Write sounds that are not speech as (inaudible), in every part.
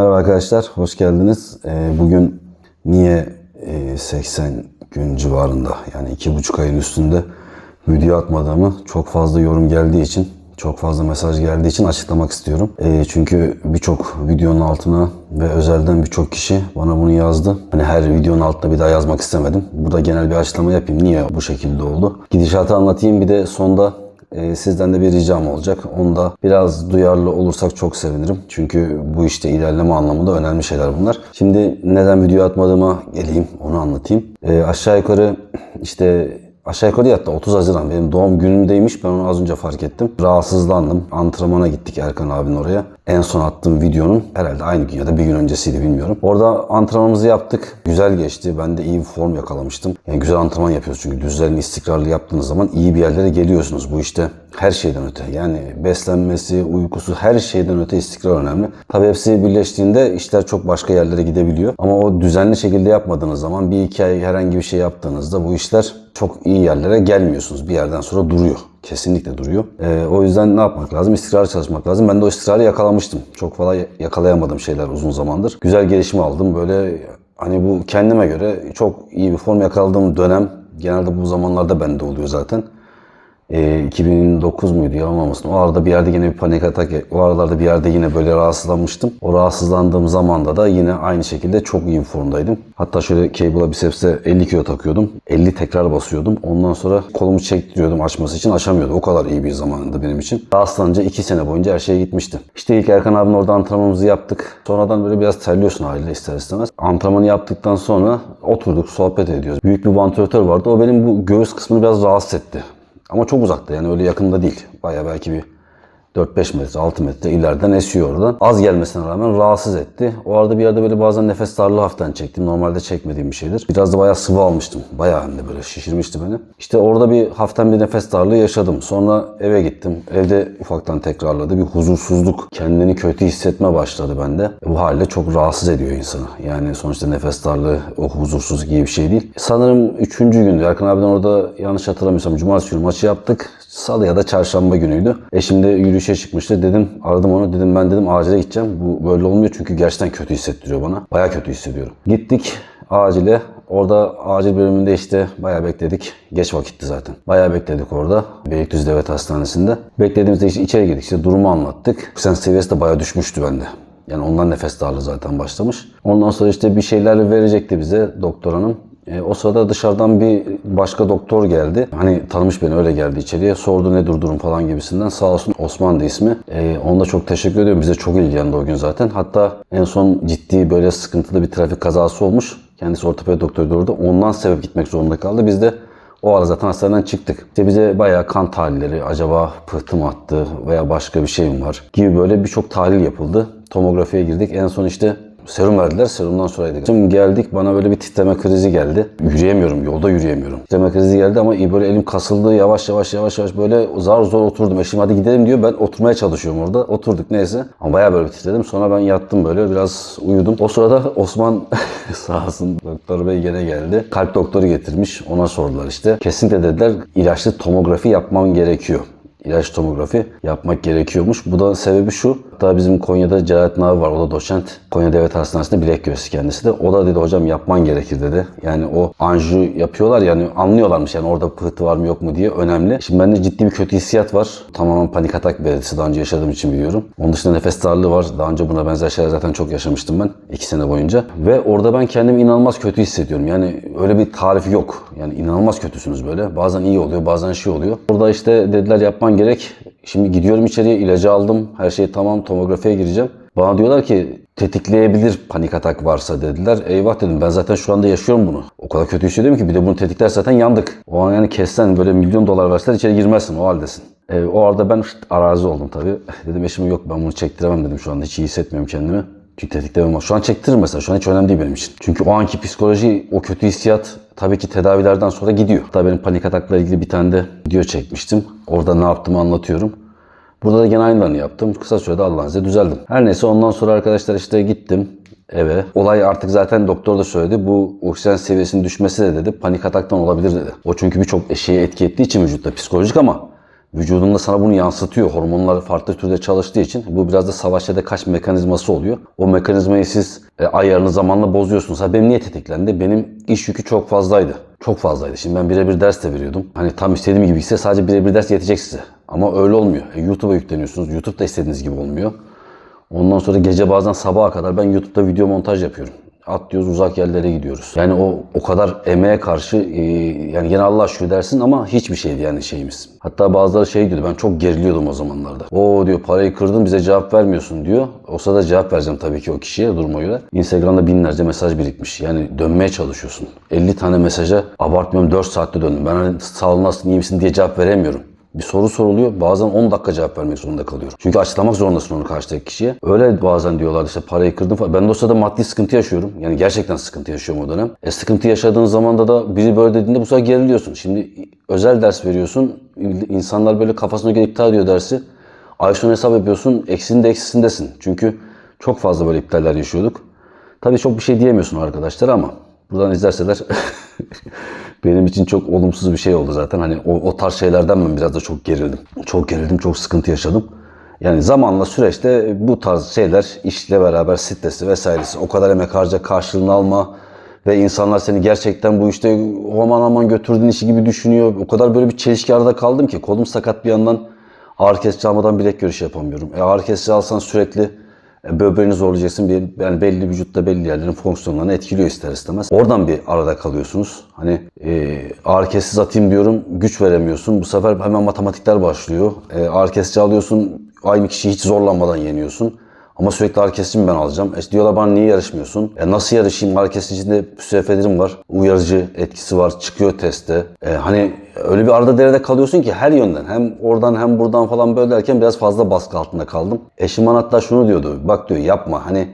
Merhaba arkadaşlar, hoş geldiniz. Ee, Bugün niye e, 80 gün civarında yani iki buçuk ayın üstünde video atmadığımı çok fazla yorum geldiği için, çok fazla mesaj geldiği için açıklamak istiyorum. Ee, Çünkü birçok videonun altına ve özelden birçok kişi bana bunu yazdı. Hani her videonun altına bir daha yazmak istemedim. Burada genel bir açıklama yapayım. Niye bu şekilde oldu? Gidişatı anlatayım bir de sonda ee, sizden de bir ricam olacak. Onda biraz duyarlı olursak çok sevinirim. Çünkü bu işte ilerleme anlamında önemli şeyler bunlar. Şimdi neden video atmadığıma geleyim onu anlatayım. Ee, aşağı yukarı işte Aşağı yukarı hatta 30 Haziran benim doğum günümdeymiş. Ben onu az önce fark ettim. Rahatsızlandım. Antrenmana gittik Erkan abinin oraya. En son attığım videonun herhalde aynı gün ya da bir gün öncesiydi bilmiyorum. Orada antrenmanımızı yaptık. Güzel geçti. Ben de iyi bir form yakalamıştım. Yani güzel antrenman yapıyoruz çünkü düzenli istikrarlı yaptığınız zaman iyi bir yerlere geliyorsunuz. Bu işte her şeyden öte. Yani beslenmesi, uykusu her şeyden öte istikrar önemli. Tabii hepsi birleştiğinde işler çok başka yerlere gidebiliyor. Ama o düzenli şekilde yapmadığınız zaman bir iki ay herhangi bir şey yaptığınızda bu işler çok iyi yerlere gelmiyorsunuz. Bir yerden sonra duruyor. Kesinlikle duruyor. Ee, o yüzden ne yapmak lazım? İstikrarlı çalışmak lazım. Ben de o istikrarı yakalamıştım. Çok kolay yakalayamadığım şeyler uzun zamandır. Güzel gelişim aldım. Böyle hani bu kendime göre çok iyi bir form yakaladığım dönem genelde bu zamanlarda bende oluyor zaten. Ee, 2009 muydu yalan olmasın. O arada bir yerde yine bir panik atak, o aralarda bir yerde yine böyle rahatsızlanmıştım. O rahatsızlandığım zamanda da yine aynı şekilde çok iyi formdaydım. Hatta şöyle cable'a biceps'e 50 kilo takıyordum. 50 tekrar basıyordum. Ondan sonra kolumu çektiriyordum açması için açamıyordu. O kadar iyi bir zamandı benim için. Rahatsızlanınca 2 sene boyunca her şey gitmişti. İşte ilk Erkan abinin orada antrenmanımızı yaptık. Sonradan böyle biraz terliyorsun haliyle ister istemez. Antrenmanı yaptıktan sonra oturduk sohbet ediyoruz. Büyük bir vantilatör vardı. O benim bu göğüs kısmını biraz rahatsız etti. Ama çok uzakta yani öyle yakında değil. Baya belki bir 4-5 metre, 6 metre ileriden esiyor oradan. Az gelmesine rağmen rahatsız etti. O arada bir yerde böyle bazen nefes darlığı hafiften çektim. Normalde çekmediğim bir şeydir. Biraz da bayağı sıvı almıştım. Bayağı hem böyle şişirmişti beni. İşte orada bir hafiften bir nefes darlığı yaşadım. Sonra eve gittim. Evde ufaktan tekrarladı. Bir huzursuzluk, kendini kötü hissetme başladı bende. Bu haliyle çok rahatsız ediyor insanı. Yani sonuçta nefes darlığı o huzursuzluk iyi bir şey değil. Sanırım 3. gündü. Erkan abiden orada yanlış hatırlamıyorsam cumartesi günü maçı yaptık. Salı ya da çarşamba günüydü. Eşim de yürüyüşe çıkmıştı. Dedim aradım onu. Dedim ben dedim acile gideceğim. Bu böyle olmuyor çünkü gerçekten kötü hissettiriyor bana. Baya kötü hissediyorum. Gittik acile. Orada acil bölümünde işte bayağı bekledik. Geç vakitti zaten. Bayağı bekledik orada. Beylikdüzü Devlet Hastanesi'nde. Beklediğimizde işte içeri girdik. İşte durumu anlattık. Sen seviyesi de bayağı düşmüştü bende. Yani ondan nefes darlığı zaten başlamış. Ondan sonra işte bir şeyler verecekti bize doktor hanım. E, o sırada dışarıdan bir başka doktor geldi. Hani tanımış beni öyle geldi içeriye. Sordu ne durdurum falan gibisinden. Sağ olsun Osman da ismi. E, ona da çok teşekkür ediyorum. Bize çok ilgilendi o gün zaten. Hatta en son ciddi böyle sıkıntılı bir trafik kazası olmuş. Kendisi ortopedi doktoru orada. Ondan sebep gitmek zorunda kaldı. Biz de o ara zaten hastaneden çıktık. İşte bize bayağı kan tahlilleri, acaba pıhtı mı attı veya başka bir şey mi var gibi böyle birçok tahlil yapıldı. Tomografiye girdik. En son işte Serum verdiler. Serumdan sonraydı. Şimdi geldik bana böyle bir titreme krizi geldi. Yürüyemiyorum. Yolda yürüyemiyorum. Titreme krizi geldi ama böyle elim kasıldı. Yavaş yavaş yavaş yavaş böyle zar zor oturdum. Eşim hadi gidelim diyor. Ben oturmaya çalışıyorum orada. Oturduk neyse. Ama bayağı böyle titredim. Sonra ben yattım böyle biraz uyudum. O sırada Osman (laughs) sağ olsun doktor bey gene geldi. Kalp doktoru getirmiş. Ona sordular işte. Kesinlikle dediler ilaçlı tomografi yapman gerekiyor ilaç tomografi yapmak gerekiyormuş. Bu da sebebi şu. Hatta bizim Konya'da Celalettin abi var. O da doçent. Konya Devlet Hastanesi'nde bilek göğsü kendisi de. O da dedi hocam yapman gerekir dedi. Yani o anju yapıyorlar yani anlıyorlarmış yani orada pıhtı var mı yok mu diye önemli. Şimdi bende ciddi bir kötü hissiyat var. Tamamen panik atak belirtisi daha önce yaşadığım için biliyorum. Onun dışında nefes darlığı var. Daha önce buna benzer şeyler zaten çok yaşamıştım ben. iki sene boyunca. Ve orada ben kendimi inanılmaz kötü hissediyorum. Yani öyle bir tarifi yok. Yani inanılmaz kötüsünüz böyle. Bazen iyi oluyor bazen şey oluyor. Burada işte dediler yapman gerek. Şimdi gidiyorum içeriye ilacı aldım. Her şey tamam tomografiye gireceğim. Bana diyorlar ki tetikleyebilir panik atak varsa dediler. Eyvah dedim ben zaten şu anda yaşıyorum bunu. O kadar kötü hissediyorum ki bir de bunu tetikler zaten yandık. O an yani kessen böyle milyon dolar verseler içeri girmezsin o haldesin. E, o arada ben arazi oldum tabii. (laughs) Dedim eşime yok ben bunu çektiremem dedim şu anda hiç iyi hissetmiyorum kendimi. Tetiklemem var. Şu an çektiririm mesela. Şu an hiç önemli değil benim için. Çünkü o anki psikoloji, o kötü hissiyat tabii ki tedavilerden sonra gidiyor. Hatta benim panik atakla ilgili bir tane de video çekmiştim. Orada ne yaptığımı anlatıyorum. Burada da gene aynılarını yaptım. Kısa sürede Allah'ın izniyle düzeldim. Her neyse ondan sonra arkadaşlar işte gittim eve. Olay artık zaten doktor da söyledi. Bu oksijen seviyesinin düşmesi de dedi. Panik ataktan olabilir dedi. O çünkü birçok şeye etki ettiği için vücutta psikolojik ama Vücudunda sana bunu yansıtıyor. Hormonlar farklı türde çalıştığı için. Bu biraz da savaş ya da kaç mekanizması oluyor. O mekanizmayı siz e, ayarını zamanla bozuyorsunuz. Ha benim niye tetiklendi? Benim iş yükü çok fazlaydı. Çok fazlaydı. Şimdi ben birebir ders de veriyordum. Hani tam istediğim gibi ise sadece birebir ders yetecek size. Ama öyle olmuyor. E, YouTube'a yükleniyorsunuz. YouTube da istediğiniz gibi olmuyor. Ondan sonra gece bazen sabaha kadar ben YouTube'da video montaj yapıyorum. Atlıyoruz uzak yerlere gidiyoruz. Yani o o kadar emeğe karşı e, yani gene Allah şükür dersin ama hiçbir şeydi yani şeyimiz. Hatta bazıları şey diyordu ben çok geriliyordum o zamanlarda. O diyor parayı kırdın bize cevap vermiyorsun diyor. O sırada cevap vereceğim tabii ki o kişiye duruma göre. Instagram'da binlerce mesaj birikmiş. Yani dönmeye çalışıyorsun. 50 tane mesaja abartmıyorum 4 saatte döndüm. Ben hani sağ olun nasılsın iyi misin diye cevap veremiyorum. Bir soru soruluyor. Bazen 10 dakika cevap vermek zorunda kalıyorum. Çünkü açıklamak zorundasın onu karşıdaki kişiye. Öyle bazen diyorlar işte parayı kırdım falan. Ben de o sırada maddi sıkıntı yaşıyorum. Yani gerçekten sıkıntı yaşıyorum o dönem. E sıkıntı yaşadığın zamanda da biri böyle dediğinde bu sefer geriliyorsun. Şimdi özel ders veriyorsun. İnsanlar böyle kafasına göre iptal ediyor dersi. Ay sonu hesap yapıyorsun. Eksinde eksisindesin. Çünkü çok fazla böyle iptaller yaşıyorduk. Tabii çok bir şey diyemiyorsun arkadaşlar ama buradan izlerseler (laughs) benim için çok olumsuz bir şey oldu zaten. Hani o, o tarz şeylerden ben biraz da çok gerildim. Çok gerildim, çok sıkıntı yaşadım. Yani zamanla süreçte bu tarz şeyler işle beraber stresi vesairesi o kadar emek harca karşılığını alma ve insanlar seni gerçekten bu işte aman aman götürdüğün işi gibi düşünüyor. O kadar böyle bir çelişki arada kaldım ki kolum sakat bir yandan ağrı kesici almadan bilek görüşü yapamıyorum. E ağrı kesici alsan sürekli böbreğini zorlayacaksın. Bir, yani belli vücutta belli yerlerin fonksiyonlarını etkiliyor ister istemez. Oradan bir arada kalıyorsunuz. Hani e, ağrı kesici atayım diyorum güç veremiyorsun. Bu sefer hemen matematikler başlıyor. E, ağrı kesici alıyorsun aynı kişiyi hiç zorlanmadan yeniyorsun. Ama sürekli ağrı mi ben alacağım? E diyorlar bana niye yarışmıyorsun? E nasıl yarışayım? Ağrı kesicinde püsefedrin var. Uyarıcı etkisi var. Çıkıyor testte. E hani öyle bir arada derede kalıyorsun ki her yönden. Hem oradan hem buradan falan böyle derken biraz fazla baskı altında kaldım. Eşim bana hatta şunu diyordu. Bak diyor yapma hani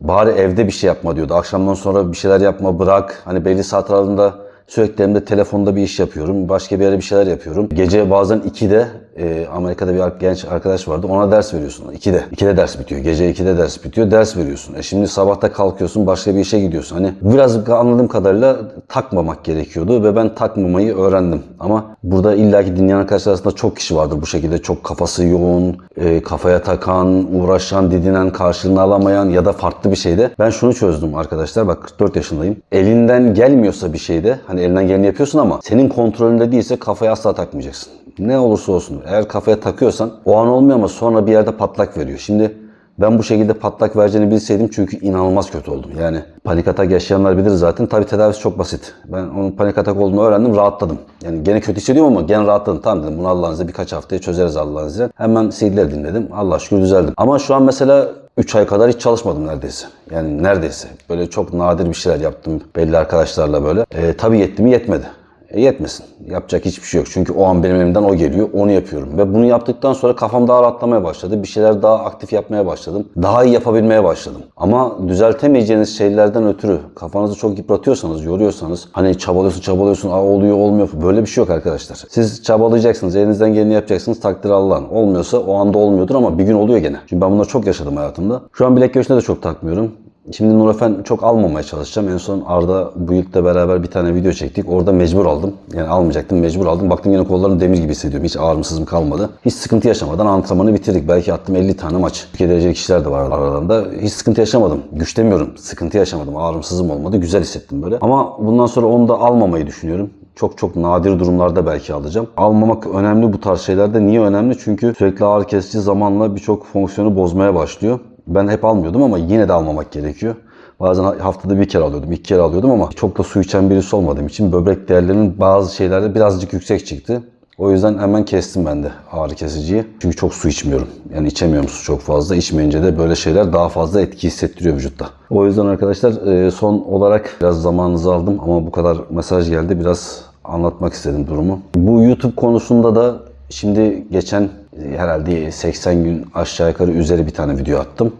bari evde bir şey yapma diyordu. Akşamdan sonra bir şeyler yapma bırak. Hani belli saat aralığında Sürekli elimde telefonda bir iş yapıyorum. Başka bir yere bir şeyler yapıyorum. Gece bazen 2'de e, Amerika'da bir genç arkadaş vardı. Ona ders veriyorsun. 2'de. 2'de ders bitiyor. Gece 2'de ders bitiyor. Ders veriyorsun. E şimdi sabahta kalkıyorsun. Başka bir işe gidiyorsun. Hani biraz anladığım kadarıyla takmamak gerekiyordu ve ben takmamayı öğrendim. Ama burada illaki dinleyen arkadaşlar arasında çok kişi vardır bu şekilde. Çok kafası yoğun, e, kafaya takan, uğraşan, didinen, karşılığını alamayan ya da farklı bir şeyde. Ben şunu çözdüm arkadaşlar. Bak 44 yaşındayım. Elinden gelmiyorsa bir şeyde hani elinden geleni yapıyorsun ama senin kontrolünde değilse kafaya asla takmayacaksın. Ne olursa olsun. Eğer kafaya takıyorsan o an olmuyor ama sonra bir yerde patlak veriyor. Şimdi ben bu şekilde patlak vereceğini bilseydim çünkü inanılmaz kötü oldum. Yani panik atak yaşayanlar bilir zaten. Tabii tedavisi çok basit. Ben onun panik atak olduğunu öğrendim, rahatladım. Yani gene kötü hissediyorum ama gene rahatladım. Tamam dedim bunu Allah'ın birkaç haftaya çözeriz Allah'ın. Hemen CD'leri dinledim. Allah şükür düzeldim. Ama şu an mesela 3 ay kadar hiç çalışmadım neredeyse. Yani neredeyse. Böyle çok nadir bir şeyler yaptım belli arkadaşlarla böyle. E, tabii yetti mi yetmedi. E, yetmesin. Yapacak hiçbir şey yok. Çünkü o an benim elimden o geliyor. Onu yapıyorum. Ve bunu yaptıktan sonra kafam daha rahatlamaya başladı. Bir şeyler daha aktif yapmaya başladım. Daha iyi yapabilmeye başladım. Ama düzeltemeyeceğiniz şeylerden ötürü kafanızı çok yıpratıyorsanız, yoruyorsanız hani çabalıyorsun çabalıyorsun Aa, oluyor olmuyor. Böyle bir şey yok arkadaşlar. Siz çabalayacaksınız. Elinizden geleni yapacaksınız. Takdir Allah'ın. Olmuyorsa o anda olmuyordur ama bir gün oluyor gene. Çünkü ben bunları çok yaşadım hayatımda. Şu an bilek göğsüne de çok takmıyorum. Şimdi Nurofen çok almamaya çalışacağım. En son Arda bu yılda beraber bir tane video çektik. Orada mecbur aldım. Yani almayacaktım mecbur aldım. Baktım yine kollarım demir gibi hissediyorum. Hiç ağrımsızım kalmadı. Hiç sıkıntı yaşamadan antrenmanı bitirdik. Belki attım 50 tane maç. Türkiye dereceli kişiler de var aralarında. Hiç sıkıntı yaşamadım. Güç demiyorum. Sıkıntı yaşamadım. Ağrımsızım olmadı. Güzel hissettim böyle. Ama bundan sonra onu da almamayı düşünüyorum çok çok nadir durumlarda belki alacağım. Almamak önemli bu tarz şeylerde. Niye önemli? Çünkü sürekli ağrı kesici zamanla birçok fonksiyonu bozmaya başlıyor. Ben hep almıyordum ama yine de almamak gerekiyor. Bazen haftada bir kere alıyordum, iki kere alıyordum ama çok da su içen birisi olmadığım için böbrek değerlerinin bazı şeylerde birazcık yüksek çıktı. O yüzden hemen kestim ben de ağrı kesiciyi. Çünkü çok su içmiyorum. Yani içemiyorum su çok fazla. İçmeyince de böyle şeyler daha fazla etki hissettiriyor vücutta. O yüzden arkadaşlar son olarak biraz zamanınızı aldım ama bu kadar mesaj geldi. Biraz anlatmak istedim durumu. Bu YouTube konusunda da şimdi geçen herhalde 80 gün aşağı yukarı üzeri bir tane video attım.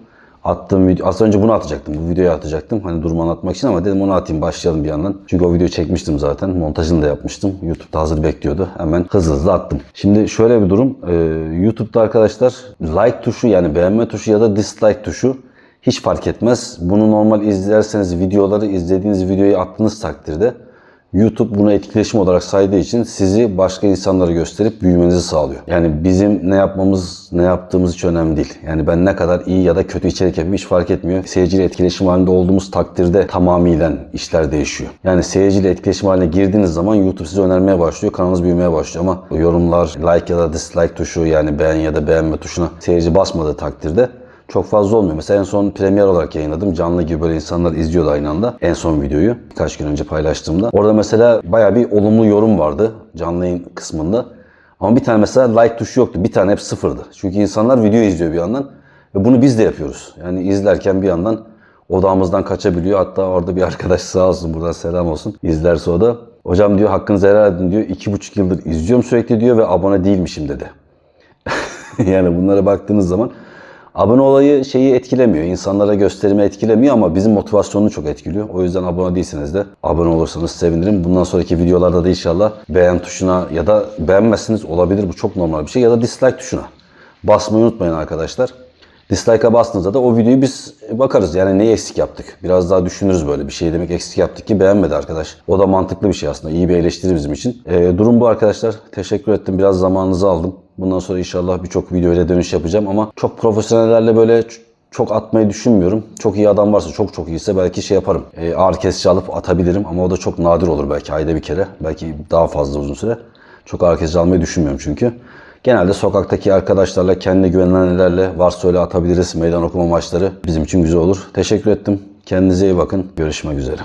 Attığım video, az önce bunu atacaktım. Bu videoyu atacaktım. Hani durumu anlatmak için ama dedim onu atayım başlayalım bir yandan. Çünkü o videoyu çekmiştim zaten. Montajını da yapmıştım. YouTube'da hazır bekliyordu. Hemen hızlı hızlı attım. Şimdi şöyle bir durum. Ee, YouTube'da arkadaşlar like tuşu yani beğenme tuşu ya da dislike tuşu hiç fark etmez. Bunu normal izlerseniz videoları izlediğiniz videoyu attığınız takdirde YouTube bunu etkileşim olarak saydığı için sizi başka insanlara gösterip büyümenizi sağlıyor. Yani bizim ne yapmamız, ne yaptığımız hiç önemli değil. Yani ben ne kadar iyi ya da kötü içerik yapayım hiç fark etmiyor. Seyirciyle etkileşim halinde olduğumuz takdirde tamamıyla işler değişiyor. Yani seyirciyle etkileşim haline girdiğiniz zaman YouTube size önermeye başlıyor, kanalınız büyümeye başlıyor ama yorumlar, like ya da dislike tuşu yani beğen ya da beğenme tuşuna seyirci basmadığı takdirde çok fazla olmuyor. Mesela en son premier olarak yayınladım. Canlı gibi böyle insanlar izliyordu aynı anda. En son videoyu birkaç gün önce paylaştığımda. Orada mesela bayağı bir olumlu yorum vardı canlı yayın kısmında. Ama bir tane mesela like tuşu yoktu. Bir tane hep sıfırdı. Çünkü insanlar video izliyor bir yandan. Ve bunu biz de yapıyoruz. Yani izlerken bir yandan odağımızdan kaçabiliyor. Hatta orada bir arkadaş sağ olsun buradan selam olsun. İzlerse o da. Hocam diyor hakkınızı helal edin diyor. İki buçuk yıldır izliyorum sürekli diyor ve abone değilmişim dedi. (laughs) yani bunlara baktığınız zaman abone olayı şeyi etkilemiyor. İnsanlara gösterimi etkilemiyor ama bizim motivasyonunu çok etkiliyor. O yüzden abone değilseniz de abone olursanız sevinirim. Bundan sonraki videolarda da inşallah beğen tuşuna ya da beğenmezsiniz olabilir bu çok normal bir şey ya da dislike tuşuna basmayı unutmayın arkadaşlar. Dislike'a bastığınızda da o videoyu biz bakarız. Yani neyi eksik yaptık? Biraz daha düşünürüz böyle. Bir şey demek eksik yaptık ki beğenmedi arkadaş. O da mantıklı bir şey aslında. İyi bir eleştiri bizim için. Ee, durum bu arkadaşlar. Teşekkür ettim. Biraz zamanınızı aldım. Bundan sonra inşallah birçok video ile dönüş yapacağım ama çok profesyonellerle böyle çok atmayı düşünmüyorum. Çok iyi adam varsa, çok çok iyiyse belki şey yaparım. Ee, ağır kesici alıp atabilirim ama o da çok nadir olur belki ayda bir kere. Belki daha fazla uzun süre. Çok ağır kesici almayı düşünmüyorum çünkü. Genelde sokaktaki arkadaşlarla, kendine güvenilenlerle varsa öyle atabiliriz. Meydan okuma maçları bizim için güzel olur. Teşekkür ettim. Kendinize iyi bakın. Görüşmek üzere.